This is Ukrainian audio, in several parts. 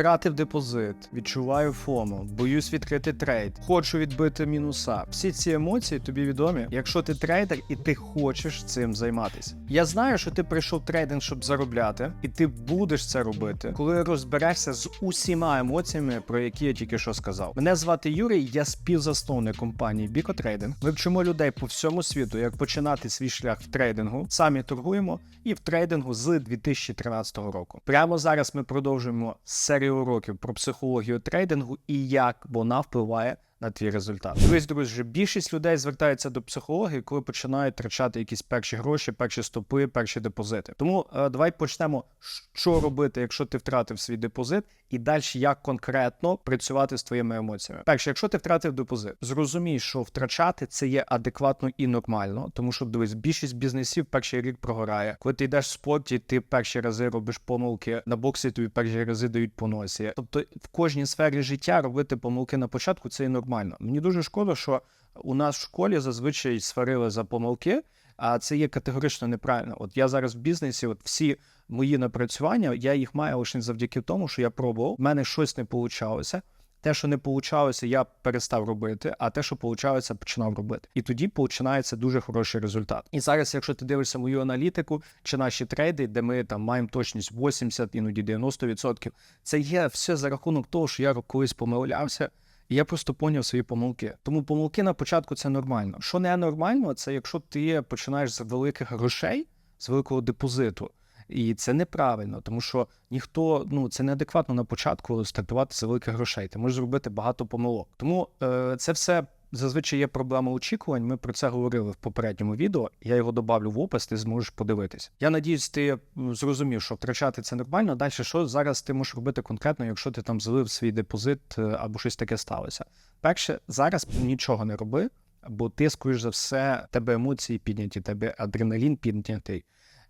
Втратив депозит, відчуваю фому, боюсь відкрити трейд, хочу відбити мінуса. Всі ці емоції тобі відомі, якщо ти трейдер і ти хочеш цим займатися. Я знаю, що ти прийшов трейдинг, щоб заробляти, і ти будеш це робити, коли розберешся з усіма емоціями, про які я тільки що сказав. Мене звати Юрій, я співзасновник компанії Біко Трейдинг. Ми вчимо людей по всьому світу, як починати свій шлях в трейдингу. Самі торгуємо і в трейдингу з 2013 року. Прямо зараз ми продовжуємо серію уроків про психологію трейдингу і як вона впливає. На твій результат. Дивись, друзі, більшість людей звертається до психології, коли починають втрачати якісь перші гроші, перші стопи, перші депозити. Тому е, давай почнемо, що робити, якщо ти втратив свій депозит, і далі як конкретно працювати з твоїми емоціями. Перше, якщо ти втратив депозит, зрозумій, що втрачати це є адекватно і нормально, тому що дивись, більшість бізнесів перший рік прогорає. Коли ти йдеш в спорті, ти перші рази робиш помилки на боксі, тобі перші рази дають по носі. Тобто в кожній сфері життя робити помилки на початку це і нормально. Мені дуже шкода, що у нас в школі зазвичай сварили за помилки. А це є категорично неправильно. От я зараз в бізнесі, от всі мої напрацювання, я їх маю лише завдяки тому, що я пробував. в мене щось не получалося. Те, що не получалося, я перестав робити, а те, що получалося, починав робити. І тоді починається дуже хороший результат. І зараз, якщо ти дивишся мою аналітику чи наші трейди, де ми там маємо точність 80, іноді 90%, це є все за рахунок того, що я колись помилявся. І я просто поняв свої помилки. Тому помилки на початку це нормально. Що не нормально, це якщо ти починаєш з великих грошей, з великого депозиту. І це неправильно, тому що ніхто ну це неадекватно на початку стартувати з великих грошей. Ти можеш зробити багато помилок. Тому е, це все зазвичай є проблема очікувань. Ми про це говорили в попередньому відео. Я його добавлю в опис, ти зможеш подивитись. Я надіюсь, ти зрозумів, що втрачати це нормально. Далі що зараз ти можеш робити конкретно, якщо ти там злив свій депозит е, або щось таке сталося. Перше, зараз нічого не роби, бо ти, скоріш за все, тебе емоції підняті, тебе адреналін піднятий.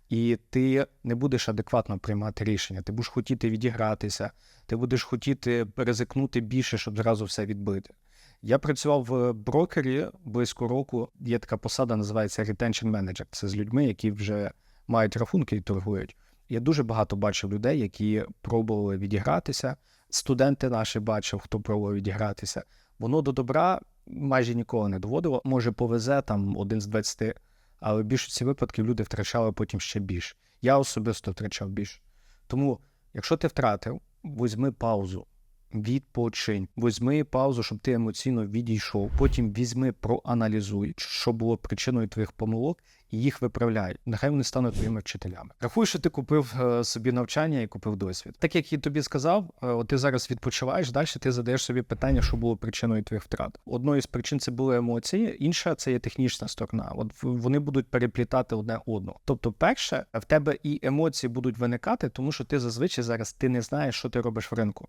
І ти не будеш адекватно приймати рішення. Ти будеш хотіти відігратися, ти будеш хотіти ризикнути більше, щоб зразу все відбити. Я працював в брокері близько року. Є така посада, називається Retention Manager. Це з людьми, які вже мають рахунки і торгують. Я дуже багато бачив людей, які пробували відігратися. Студенти наші бачив, хто пробував відігратися. Воно до добра майже ніколи не доводило. Може, повезе там один з 20, але більшості випадків люди втрачали потім ще більше. Я особисто втрачав більше. Тому, якщо ти втратив, візьми паузу, відпочинь, візьми паузу, щоб ти емоційно відійшов. Потім візьми, проаналізуй, що було причиною твоїх помилок, і їх виправляй. Нехай вони стануть твоїми вчителями. Рахуй, що ти купив е, собі навчання і купив досвід. Так як я тобі сказав, е, ти зараз відпочиваєш, далі ти задаєш собі питання, що було причиною твоїх втрат. Одною з причин це були емоції, інша це є технічна сторона. От вони будуть переплітати одне одну. Тобто, перше, в тебе і емоції будуть виникати, тому що ти зазвичай зараз ти не знаєш, що ти робиш в ринку.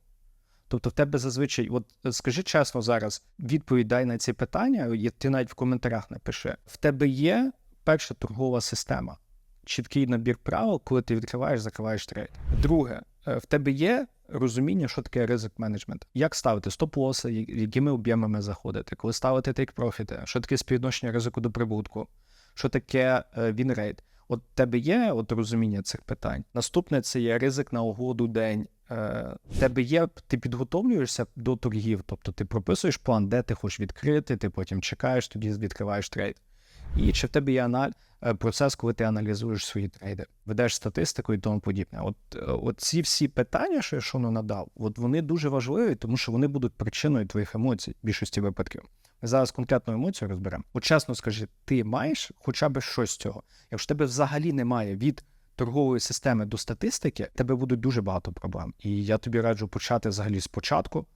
Тобто в тебе зазвичай, от е, скажи чесно зараз, відповідь дай на ці питання, ти навіть в коментарях напиши. В тебе є перша торгова система, чіткий набір правил, коли ти відкриваєш, закриваєш трейд. Друге, е, в тебе є розуміння, що таке ризик менеджмент, як ставити стоп-лоси, якими об'ємами заходити, коли ставити тейк-профіти, що таке співвідношення ризику до прибутку, що таке він-рейт. От тебе є от розуміння цих питань. Наступне це є ризик на угоду день. Е, тебе є, ти підготовлюєшся до торгів, тобто ти прописуєш план, де ти хочеш відкрити, ти потім чекаєш, тоді відкриваєш трейд. І чи в тебе є аналь... е, процес, коли ти аналізуєш свої трейди, ведеш статистику і тому подібне. От, е, от ці всі питання, що я шону надав, от вони дуже важливі, тому що вони будуть причиною твоїх емоцій в більшості випадків. Ми зараз конкретну емоцію розберемо. От чесно скажи, ти маєш хоча б щось з цього. Якщо тебе взагалі немає від торгової системи до статистики, тебе будуть дуже багато проблем. І я тобі раджу почати взагалі спочатку.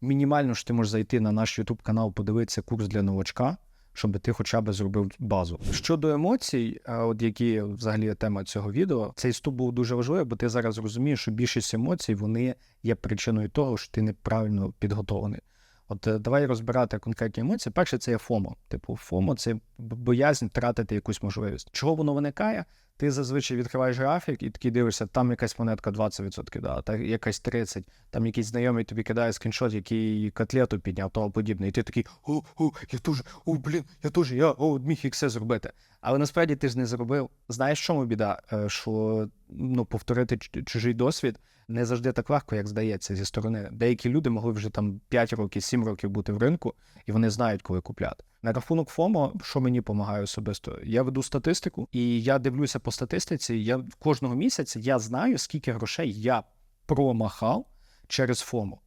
Мінімально ж ти можеш зайти на наш YouTube канал, подивитися курс для новачка, щоб ти хоча б зробив базу. Щодо емоцій, от які взагалі тема цього відео, цей вступ був дуже важливий, бо ти зараз розумієш, що більшість емоцій вони є причиною того, що ти неправильно підготовлений. От е, давай розбирати конкретні емоції. Перше, це є ФОМО. Типу, ФОМО це боязнь втратити якусь можливість. Чого воно виникає? Ти зазвичай відкриваєш графік і такий дивишся, там якась монетка 20%, да, та якась 30%, там якийсь знайомий тобі кидає скріншот, який котлету підняв, того подібне. І ти такий, о, о, я теж, о, блін, я теж, я о, міг і все зробити. Але насправді ти ж не зробив. Знаєш, чому біда? Е, Що ну, повторити чужий досвід не завжди так легко, як здається зі сторони. Деякі люди могли вже там 5 років, 7 років бути в ринку, і вони знають, коли купляти. На рахунок ФОМО, що мені допомагає особисто? Я веду статистику, і я дивлюся по статистиці. Я кожного місяця я знаю, скільки грошей я промахав через ФОМО.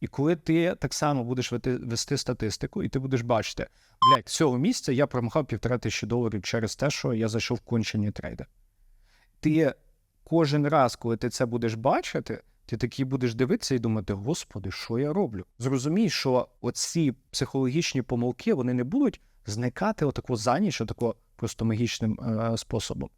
І коли ти так само будеш вести, статистику, і ти будеш бачити, блядь, цього місяця я промахав півтора тисячі доларів через те, що я зайшов в кончені трейди. Ти кожен раз, коли ти це будеш бачити, ти такий будеш дивитися і думати: Господи, що я роблю? Зрозумій, що оці психологічні помилки вони не будуть зникати отако за ніч, отако просто магічним е, способом.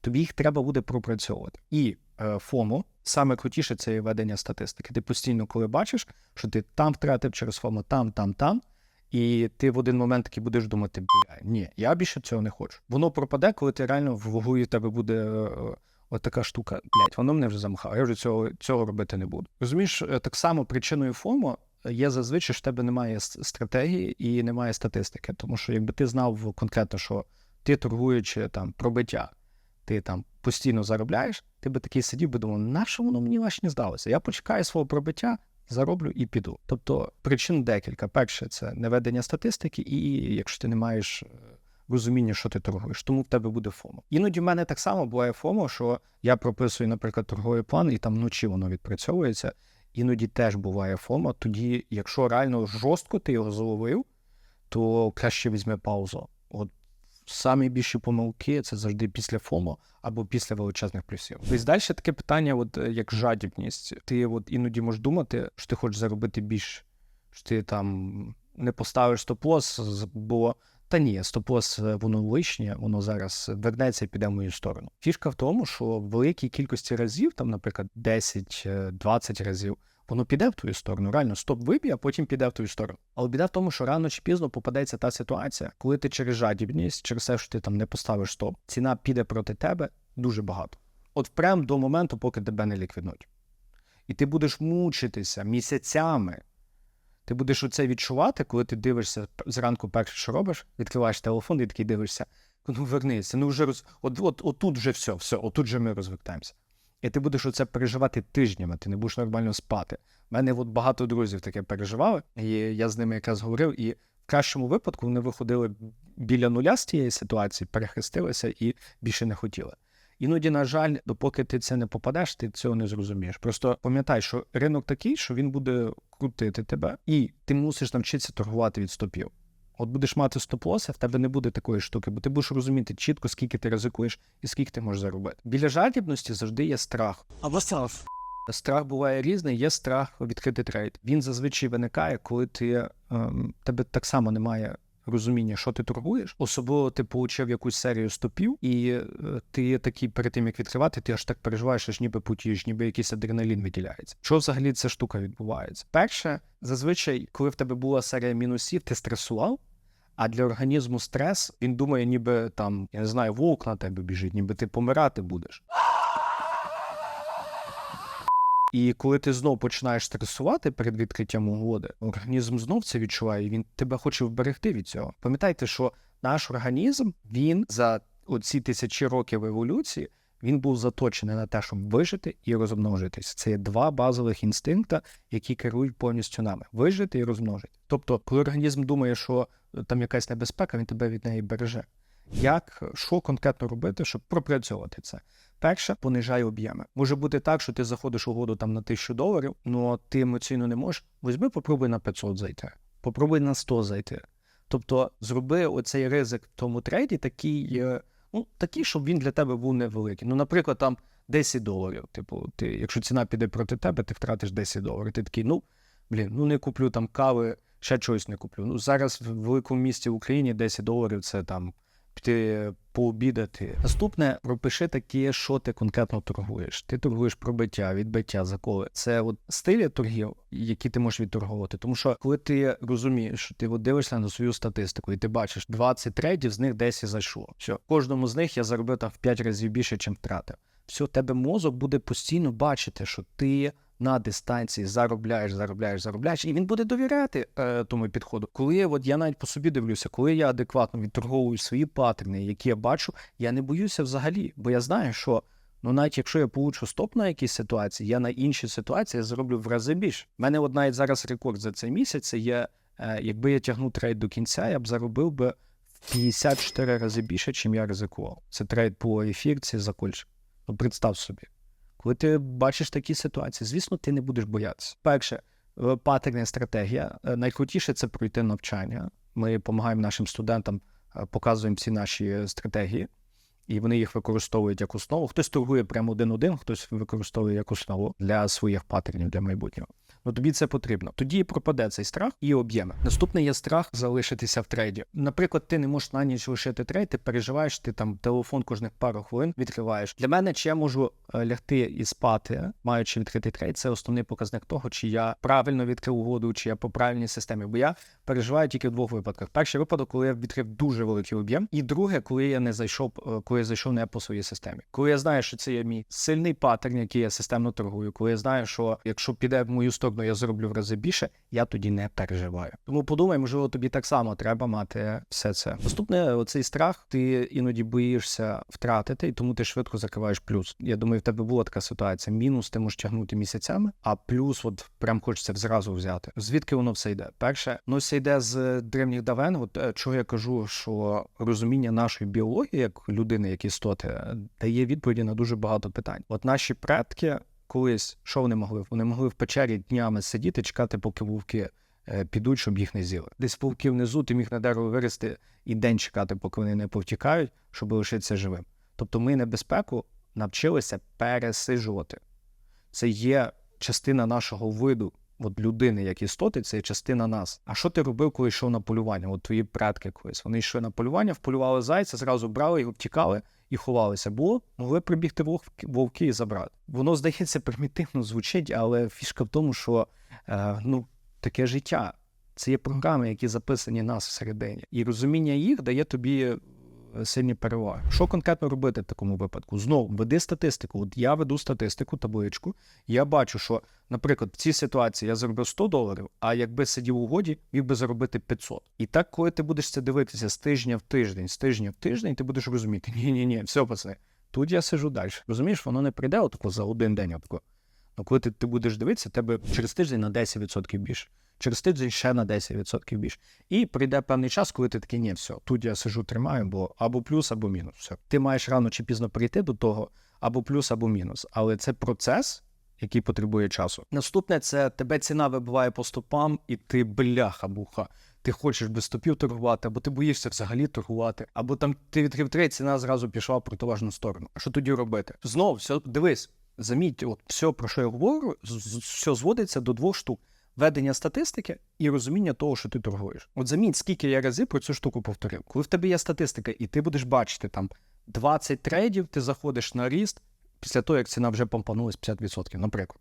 Тобі їх треба буде пропрацьовувати. І е, ФОМО саме крутіше це є ведення статистики. Ти постійно, коли бачиш, що ти там втратив через ФОМО, там, там, там. І ти в один момент таки будеш думати, бля, ні, я більше цього не хочу. Воно пропаде, коли ти реально в голові в тебе буде е, от така штука, блядь, воно мене вже замахало, я вже цього, цього робити не буду. Розумієш, е, так само причиною ФОМО є зазвичай, що в тебе немає стратегії і немає статистики. Тому що якби ти знав конкретно, що ти торгуючи там пробиття, ти там постійно заробляєш, ти би такий сидів би думав, на що воно мені важче не здалося? Я почекаю свого пробиття, зароблю і піду. Тобто причин декілька. Перше, це неведення статистики, і якщо ти не маєш е, розуміння, що ти торгуєш, тому в тебе буде ФОМО. Іноді в мене так само буває ФОМО, що я прописую, наприклад, торговий план, і там вночі воно відпрацьовується. Іноді теж буває ФОМО. Тоді, якщо реально жорстко ти його зловив, то краще візьми паузу. От самі більші помилки це завжди після ФОМО або після величезних плюсів. Тобто далі таке питання, от е, як жадібність. Ти от іноді можеш думати, що ти хочеш заробити більше, що ти там не поставиш стоп-лос, бо та ні, стоп-лос е, воно лишнє, воно зараз вернеться і піде в мою сторону. Фішка в тому, що в великій кількості разів, там, наприклад, 10-20 разів, воно піде в твою сторону. Реально, стоп виб'є, а потім піде в твою сторону. Але біда в тому, що рано чи пізно попадеться та ситуація, коли ти через жадібність, через те, що ти там не поставиш стоп, ціна піде проти тебе дуже багато. От прям до моменту, поки тебе не ліквіднуть. І ти будеш мучитися місяцями. Ти будеш оце відчувати, коли ти дивишся зранку перше, що робиш, відкриваєш телефон і такий дивишся. Ну, вернися, ну вже роз... от, от, отут вже все, все, отут вже ми розвертаємося. І ти будеш оце переживати тижнями, ти не будеш нормально спати. У мене от багато друзів таке переживали, і я з ними якраз говорив, і в кращому випадку вони виходили біля нуля з тієї ситуації, перехрестилися і більше не хотіли. Іноді, на жаль, допоки ти це не попадеш, ти цього не зрозумієш. Просто пам'ятай, що ринок такий, що він буде крутити тебе, і ти мусиш навчитися торгувати від стопів. От будеш мати стоп-лоси, в тебе не буде такої штуки, бо ти будеш розуміти чітко, скільки ти ризикуєш і скільки ти можеш заробити. Біля жадібності завжди є страх. Або страх. Страх буває різний, є страх відкрити трейд. Він зазвичай виникає, коли ти ем, тебе так само немає розуміння, що ти торгуєш. Особливо ти получив якусь серію стопів, і е, ти такий перед тим як відкривати, ти аж так переживаєш, аж ніби потієш, ніби якийсь адреналін виділяється. Що взагалі ця штука відбувається? Перше, зазвичай, коли в тебе була серія мінусів, ти стресував. А для організму стрес він думає, ніби там, я не знаю, вовк на тебе біжить, ніби ти помирати будеш. І коли ти знов починаєш стресувати перед відкриттям угоди, організм знов це відчуває, і він тебе хоче вберегти від цього. Пам'ятайте, що наш організм він за оці тисячі років еволюції він був заточений на те, щоб вижити і розмножитись. Це є два базових інстинкта, які керують повністю нами: вижити і розмножити. Тобто, коли організм думає, що е, там якась небезпека, він тебе від неї береже. Як що конкретно робити, щоб пропрацьовувати це? Перше, понижай об'єми. Може бути так, що ти заходиш угоду там на 1000 доларів, але ти емоційно не можеш. Візьми, попробуй на 500 зайти, попробуй на 100 зайти. Тобто зроби оцей ризик в тому трейді такий, е, ну, такий, щоб він для тебе був невеликий. Ну, наприклад, там 10 доларів. Типу, ти, якщо ціна піде проти тебе, ти втратиш 10 доларів. Ти такий, ну блін, ну не куплю там кави, ще чогось не куплю. Ну зараз в великому місті в Україні 10 доларів це там пообідати. Наступне пропиши таке, що ти конкретно торгуєш. Ти торгуєш пробиття, відбиття, заколи. Це от стилі торгів, які ти можеш відторговувати. Тому що коли ти розумієш, що ти от дивишся на свою статистику, і ти бачиш 20 трейдів, з них 10 зайшло. Все, кожному з них я заробив там в 5 разів більше, ніж втратив. Все, тебе мозок буде постійно бачити, що ти на дистанції заробляєш, заробляєш, заробляєш, і він буде довіряти е, тому підходу. Коли от я навіть по собі дивлюся, коли я адекватно відторговую свої паттерни, які я бачу, я не боюся взагалі, бо я знаю, що Ну, навіть якщо я получу стоп на якійсь ситуації, я на інші ситуації зроблю в рази більше. У мене от навіть зараз рекорд за цей місяць це є, е, якби я тягнув трейд до кінця, я б заробив би в 54 рази більше, чим я ризикував. Це трейд по ефірці за кольчик. Ну, представ собі. Коли ти бачиш такі ситуації, звісно, ти не будеш боятися. Перше, е, патерна стратегія. Е, Найкрутіше це пройти навчання. Ми допомагаємо нашим студентам, е, показуємо всі наші стратегії, і вони їх використовують як основу. Хтось торгує прямо один-один, хтось використовує як основу для своїх патернів для майбутнього. Ну тобі це потрібно. Тоді пропаде цей страх і об'єми. Наступний є страх залишитися в трейді. Наприклад, ти не можеш на ніч лишити трейд, ти переживаєш, ти там телефон кожних пару хвилин відкриваєш. Для мене, чи я можу е, лягти і спати, маючи відкритий трейд, це основний показник того, чи я правильно відкрив угоду, чи я по правильній системі. Бо я переживаю тільки в двох випадках. Перший випадок, коли я відкрив дуже великий об'єм, і друге, коли я не зайшов, е, коли я зайшов не по своїй системі. Коли я знаю, що це є мій сильний паттерн, який я системно торгую, коли я знаю, що якщо піде в мою сторону, я зроблю в рази більше, я тоді не переживаю. Тому подумай, можливо, тобі так само треба мати все це. Наступне, оцей страх, ти іноді боїшся втратити, і тому ти швидко закриваєш плюс. Я думаю, в тебе була така ситуація. Мінус ти можеш тягнути місяцями, а плюс, от прям хочеться зразу взяти. Звідки воно все йде? Перше, ну йде з древніх давен. От е, чого я кажу, що розуміння нашої біології, як людини, як істоти, дає відповіді на дуже багато питань. От наші предки. Колись що вони могли? Вони могли в печері днями сидіти, чекати, поки вовки е, підуть, щоб їх не з'їли. Десь вовки внизу, ти міг на дерево вирости і день чекати, поки вони не повтікають, щоб лишитися живим. Тобто ми небезпеку навчилися пересиджувати. Це є частина нашого виду. От людини, як істоти, це частина нас. А що ти робив, коли йшов на полювання? От твої предки колись. Вони йшли на полювання, вполювали зайця, зразу брали його, втікали і ховалися. Було могли прибігти вовки, і забрати. Воно здається примітивно звучить, але фішка в тому, що е, ну таке життя. Це є програми, які записані нас всередині, і розуміння їх дає тобі сильні переваги. Що конкретно робити в такому випадку? Знову веди статистику. От я веду статистику, табличку. Я бачу, що, наприклад, в цій ситуації я заробив 100 доларів, а якби сидів у годі, міг би заробити 500. І так, коли ти будеш це дивитися з тижня в тиждень, з тижня в тиждень, ти будеш розуміти, ні, ні, ні, все, пацани, тут я сижу далі. Розумієш, воно не прийде отако за один день. Отако. Ну, коли ти, ти будеш дивитися, тебе через тиждень на 10% більше. Через тиждень ще на 10% більше. І прийде певний час, коли ти такий, ні, все, тут я сижу, тримаю, бо або плюс, або мінус. Все. Ти маєш рано чи пізно прийти до того, або плюс, або мінус. Але це процес, який потребує часу. Наступне це тебе ціна вибиває по стопам, і ти бляха-буха. Ти хочеш без стопів торгувати, або ти боїшся взагалі торгувати, або там ти відкрив трейд, ціна зразу пішла в протилежну сторону. Що тоді робити? Знову все, дивись, заміть, от все, про що я говорю, все зводиться до двох штук: ведення статистики і розуміння того, що ти торгуєш. От заміть, скільки я разів про цю штуку повторив. Коли в тебе є статистика, і ти будеш бачити там 20 трейдів, ти заходиш на ріст після того, як ціна вже помпанулась 50%, наприклад.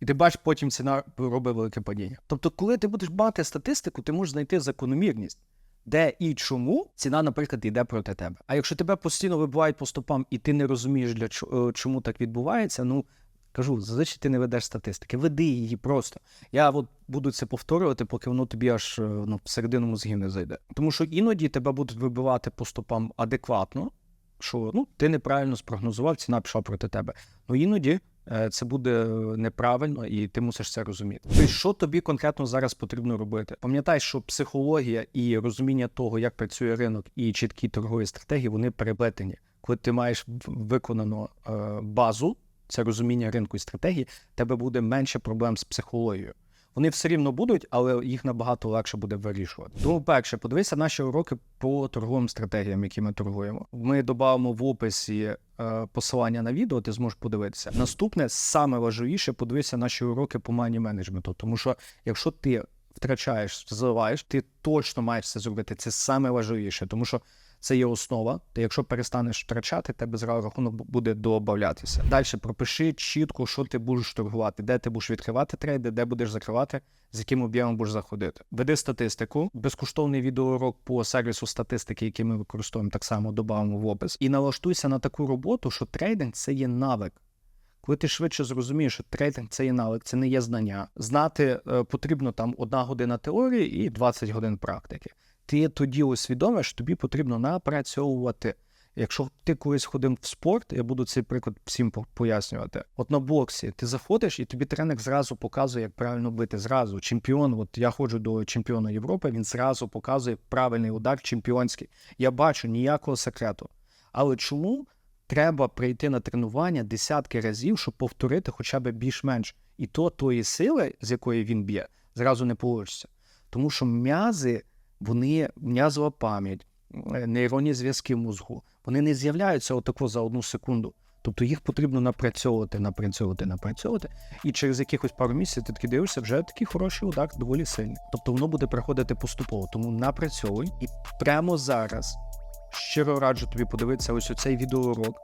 І ти бачиш, потім ціна робить велике падіння. Тобто, коли ти будеш мати статистику, ти можеш знайти закономірність, де і чому ціна, наприклад, йде проти тебе. А якщо тебе постійно вибивають по стопам, і ти не розумієш, для е, чому так відбувається, ну кажу, зазвичай ти не ведеш статистики. Веди її просто. Я от буду це повторювати, поки воно тобі аж е, ну, всередину мозгів не зайде. Тому що іноді тебе будуть вибивати по стопам адекватно, що ну ти неправильно спрогнозував, ціна пішла проти тебе. Ну іноді е, це буде неправильно, і ти мусиш це розуміти. Тобто, що тобі конкретно зараз потрібно робити? Пам'ятай, що психологія і розуміння того, як працює ринок, і чіткі торгові стратегії, вони переплетені. Коли ти маєш виконану е, базу, це розуміння ринку і стратегії, тебе буде менше проблем з психологією. Вони все рівно будуть, але їх набагато легше буде вирішувати. Тому, перше, подивися наші уроки по торговим стратегіям, які ми торгуємо. Ми додамо в описі е, посилання на відео, ти зможеш подивитися. Наступне, саме важливіше, подивися наші уроки по мані менеджменту. Тому що якщо ти втрачаєш, зливаєш, ти точно маєш це зробити. Це саме важливіше, тому що це є основа. Ти якщо перестанеш втрачати, тебе зразу рахунок буде додатися. Далі пропиши чітко, що ти будеш торгувати, де ти будеш відкривати трейди, де будеш закривати, з яким об'ємом будеш заходити. Веди статистику, безкоштовний відеоурок по сервісу статистики, який ми використовуємо, так само додамо в опис. І налаштуйся на таку роботу, що трейдинг це є навик. Коли ти швидше зрозумієш, що трейдинг це є навик, це не є знання. Знати е, потрібно там одна година теорії і 20 годин практики. Ти тоді усвідомиш, тобі потрібно напрацьовувати. Якщо ти колись ходив в спорт, я буду цей приклад всім пояснювати. От на боксі ти заходиш, і тобі тренер зразу показує, як правильно бити. Зразу чемпіон. От я ходжу до чемпіона Європи, він зразу показує правильний удар чемпіонський. Я бачу ніякого секрету. Але чому треба прийти на тренування десятки разів, щоб повторити хоча б більш-менш? І то тої сили, з якої він б'є, зразу не вийде. Тому що м'язи, вони м'язова пам'ять, е, нейронні зв'язки в мозку, вони не з'являються отако за одну секунду. Тобто їх потрібно напрацьовувати, напрацьовувати, напрацьовувати. І через якихось пару місяців ти таки дивишся, вже такий хороший удар, доволі сильний. Тобто воно буде приходити поступово. Тому напрацьовуй і прямо зараз щиро раджу тобі подивитися ось оцей відеоурок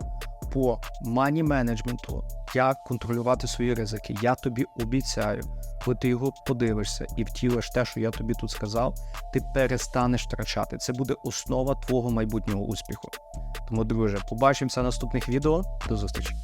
по мані менеджменту, як контролювати свої ризики. Я тобі обіцяю, коли ти його подивишся і втілиш те, що я тобі тут сказав, ти перестанеш втрачати. Це буде основа твого майбутнього успіху. Тому, друже, побачимося наступних відео. До зустрічі.